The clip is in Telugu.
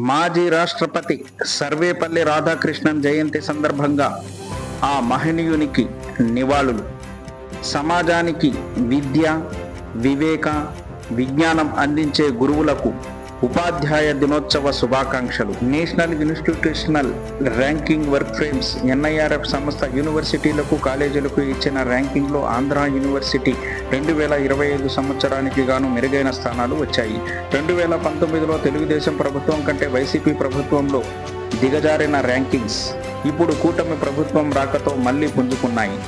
మాజీ రాష్ట్రపతి సర్వేపల్లి రాధాకృష్ణన్ జయంతి సందర్భంగా ఆ మహనీయునికి నివాళులు. సమాజానికి విద్య వివేక విజ్ఞానం అందించే గురువులకు ఉపాధ్యాయ దినోత్సవ శుభాకాంక్షలు. National institutional ranking work frames NIRF సంస్థ యూనివర్సిటీలకు కాలేజీలకు ఇచ్చిన ర్యాంకింగ్లో ఆంధ్ర యూనివర్సిటీ రెండు వేల ఇరవై ఐదు సంవత్సరానికి గాను మెరుగైన స్థానాలు వచ్చాయి. రెండు వేల పంతొమ్మిదిలో తెలుగుదేశం ప్రభుత్వం కంటే వైసీపీ ప్రభుత్వంలో దిగజారిన ర్యాంకింగ్స్ ఇప్పుడు కూటమి ప్రభుత్వం రాకతో మళ్ళీ పుంజుకున్నాయి.